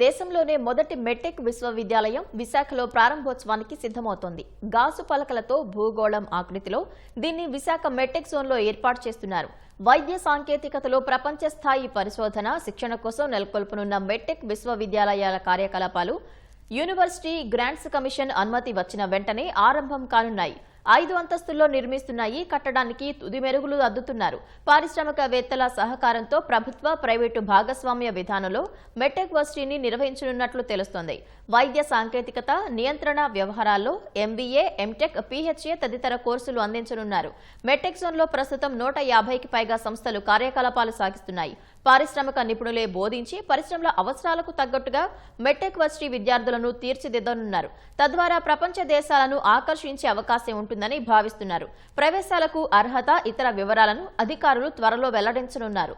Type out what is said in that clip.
దేశంలోనే మొదటి మెటెక్ విశ్వవిద్యాలయం విశాఖలో ప్రారంభోత్సవానికి సిద్ధమవుతోంది. గాజు పలకలతో భూగోళం ఆకృతిలో దీన్ని విశాఖ మెటెక్ జోన్లో ఏర్పాటు చేస్తున్నారు. వైద్య సాంకేతికతలో ప్రపంచ స్థాయి పరిశోధన శిక్షణ కోసం నెలకొల్పనున్న మెటెక్ విశ్వవిద్యాలయాల కార్యకలాపాలు యూనివర్సిటీ గ్రాంట్స్ కమిషన్ అనుమతి వచ్చిన వెంటనే ఆరంభం కానున్నాయి. ఐదు అంతస్తుల్లో నిర్మిస్తున్న ఈ కట్టడానికి తుది మెరుగులు అద్దుతున్నారు. పారిశ్రామికవేత్తల సహకారంతో ప్రభుత్వ ప్రైవేటు భాగస్వామ్య విధానంలో మెటెక్ వర్సిటీని నిర్వహించనున్నట్లు తెలుస్తోంది. వైద్య సాంకేతికత నియంత్రణ వ్యవహారాల్లో ఎంబీఏ ఎంటెక్ పీహెచ్ఏ తదితర కోర్సులు అందించనున్నారు. మెటెక్ జోన్లో ప్రస్తుతం నూట యాభైకి పైగా సంస్థలు కార్యకలాపాలు సాగిస్తున్నాయి. పారిశ్రామిక నిపుణులే బోధించి పరిశ్రమల అవసరాలకు తగ్గట్టుగా మెటెక్ వర్సిటీ విద్యార్థులను తీర్చిదిద్దనున్నారు. తద్వారా ప్రపంచ దేశాలను ఆకర్షించే అవకాశం ఉంటుందని భావిస్తున్నారు. ప్రవేశాలకు అర్హత ఇతర వివరాలను అధికారులు త్వరలో వెల్లడించనున్నారు.